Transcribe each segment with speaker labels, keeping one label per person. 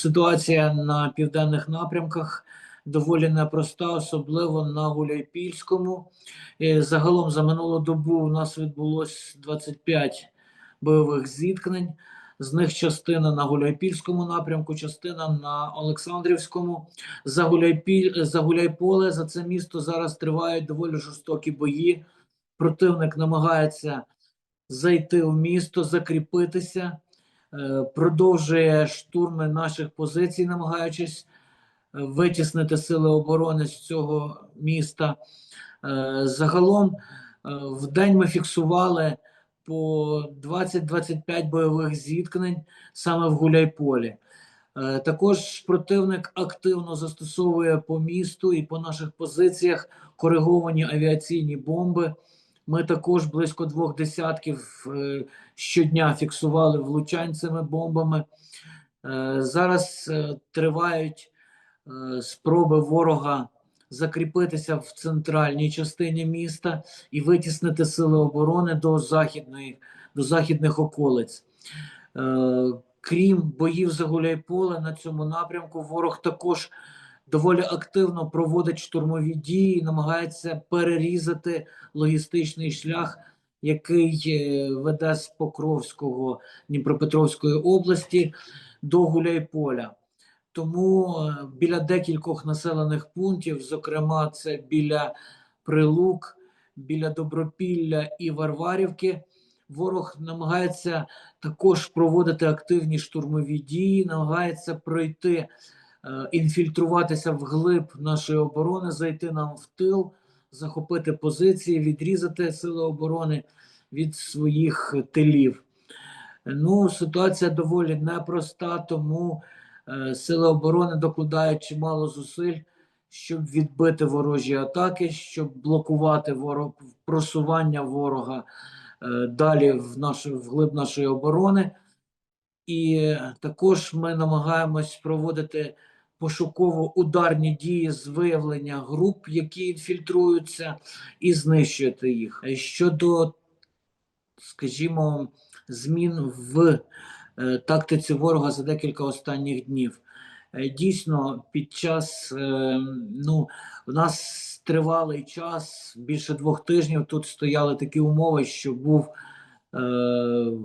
Speaker 1: Ситуація на південних напрямках доволі непроста, особливо на Гуляйпільському. Загалом за минулу добу у нас відбулось 25 бойових зіткнень. З них частина на Гуляйпільському напрямку, частина на Олександрівському. За Гуляйпіль за Гуляйполе за це місто зараз тривають доволі жорстокі бої. Противник намагається зайти в місто, закріпитися, продовжує штурми наших позицій, намагаючись е, витіснити сили оборони з цього міста. Е, Загалом е, в день ми фіксували по 20-25 бойових зіткнень саме в Гуляйполі. Е, Також противник активно застосовує по місту і по наших позиціях кориговані авіаційні бомби. Ми також близько двох десятків е, щодня фіксували влучань цими бомбами. Е, Зараз е, тривають спроби ворога закріпитися в центральній частині міста і витіснити сили оборони до західної, до західних околиць. Крім боїв за Гуляйполе на цьому напрямку, ворог також доволі активно проводить штурмові дії, намагається перерізати логістичний шлях, який е, веде з Покровського Дніпропетровської області до Гуляйполя. Тому е, біля декількох населених пунктів, зокрема, це біля Прилук, біля Добропілля і Варварівки, ворог намагається також проводити активні штурмові дії, намагається пройти, е, інфільтруватися вглиб нашої оборони, зайти нам в тил, захопити позиції, відрізати сили оборони від своїх тилів. Ну, ситуація доволі непроста, тому е, сили оборони докладають чимало зусиль, щоб відбити ворожі атаки, щоб блокувати ворог, просування ворога е, далі в нашу вглиб нашої оборони. І також ми намагаємось проводити пошуково-ударні дії з виявлення груп, які інфільтруються, і знищувати їх. Е, Щодо, скажімо, змін в е, тактиці ворога за декілька останніх днів. Е, Дійсно, під час ну, у нас тривалий час, більше двох тижнів. Тут стояли такі умови, що був е,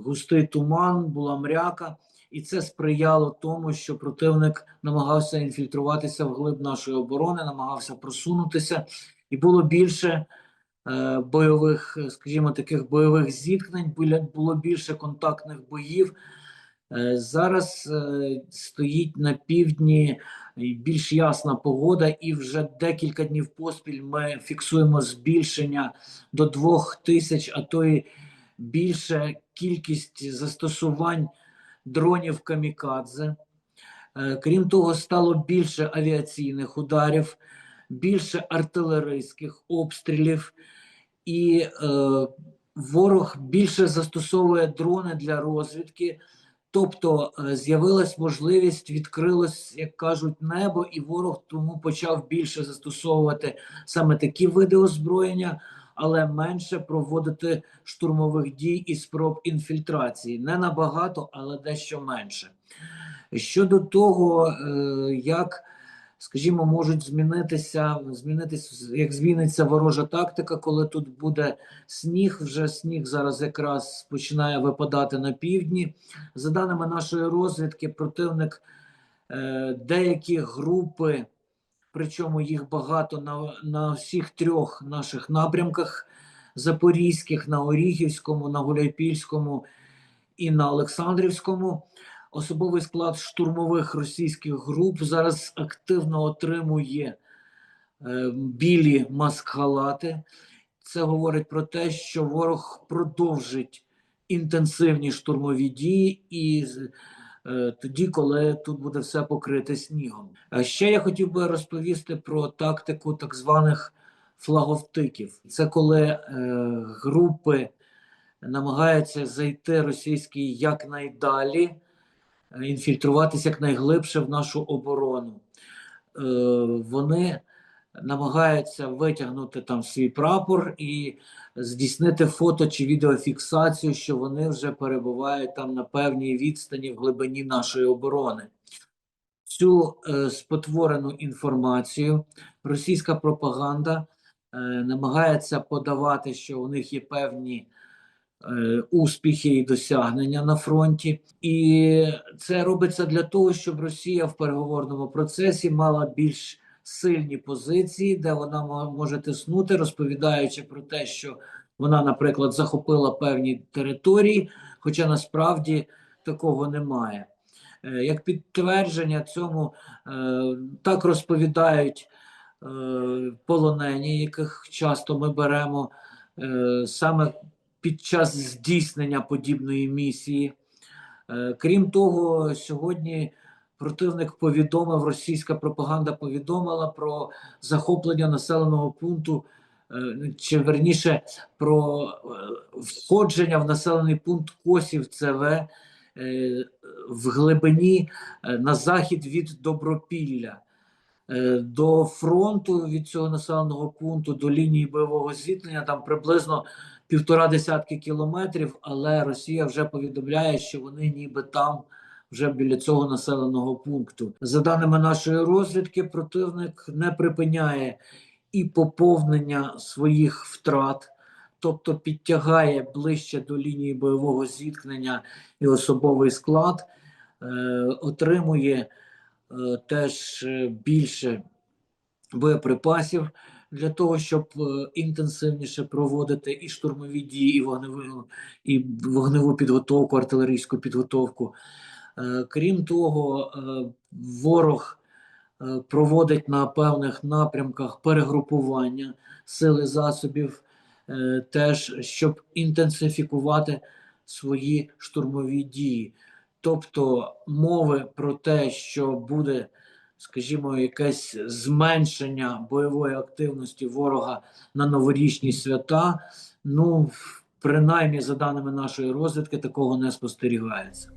Speaker 1: густий туман, була мряка, і це сприяло тому, що противник намагався інфільтруватися в глиб нашої оборони, намагався просунутися, і було більше е, бойових, е, скажімо, таких бойових зіткнень, було більше контактних боїв. Е, Зараз е, стоїть на півдні більш ясна погода, і вже декілька днів поспіль ми фіксуємо збільшення до двох тисяч, а то й більше кількість застосувань дронів камікадзе. Е, Крім того, стало більше авіаційних ударів, більше артилерійських обстрілів, і е, ворог більше застосовує дрони для розвідки. Тобто е, з'явилась можливість, відкрилось, як кажуть, небо, і ворог тому почав більше застосовувати саме такі види озброєння, але менше проводити штурмових дій і спроб інфільтрації. Не набагато, але дещо менше. Щодо того, е, як, скажімо, можуть змінитися, змінитися, як зміниться ворожа тактика, коли тут буде сніг, вже сніг зараз якраз починає випадати на півдні. За даними нашої розвідки, противник е, деякі групи, причому їх багато на, на всіх трьох наших напрямках: Запорізьких, на Оріхівському, на Гуляйпільському і на Олександрівському. Особовий склад штурмових російських груп зараз активно отримує е, білі маскалати. Це говорить про те, що ворог продовжить інтенсивні штурмові дії і тоді, коли тут буде все покрите снігом. А ще я хотів би розповісти про тактику так званих флаговтиків. Це коли е, групи намагаються зайти російські якнайдалі, е, інфільтруватися якнайглибше в нашу оборону. Е, вони намагаються витягнути там свій прапор і здійснити фото чи відеофіксацію, що вони вже перебувають там на певній відстані в глибині нашої оборони. цю е, спотворену інформацію російська пропаганда е, намагається подавати, що у них є певні е, успіхи і досягнення на фронті, і це робиться для того, щоб Росія в переговорному процесі мала більш сильні позиції, де вона може тиснути, розповідаючи про те, що вона, наприклад, захопила певні території, хоча насправді такого немає. Е, Як підтвердження цьому е, так розповідають е, полонені, яких часто ми беремо саме під час здійснення подібної місії. Крім того, сьогодні противник повідомив, російська пропаганда повідомила про захоплення населеного пункту, е, чи верніше про е, входження в населений пункт Косів ЦВ е, в глибині на захід від Добропілля. До фронту від цього населеного пункту до лінії бойового зіткнення там приблизно півтора десятки кілометрів, але Росія вже повідомляє, що вони ніби там вже біля цього населеного пункту. За даними нашої розвідки, противник не припиняє і поповнення своїх втрат, тобто підтягає ближче до лінії бойового зіткнення і особовий склад, е, отримує е, теж е, більше боєприпасів для того, щоб інтенсивніше проводити і штурмові дії, і вогневу, і вогневу підготовку, артилерійську підготовку. Е, Крім того, е, ворог е, проводить на певних напрямках перегрупування сил і засобів, теж щоб інтенсифікувати свої штурмові дії. Тобто мови про те, що буде, скажімо, якесь зменшення бойової активності ворога на новорічні свята, ну принаймні за даними нашої розвідки, такого не спостерігається.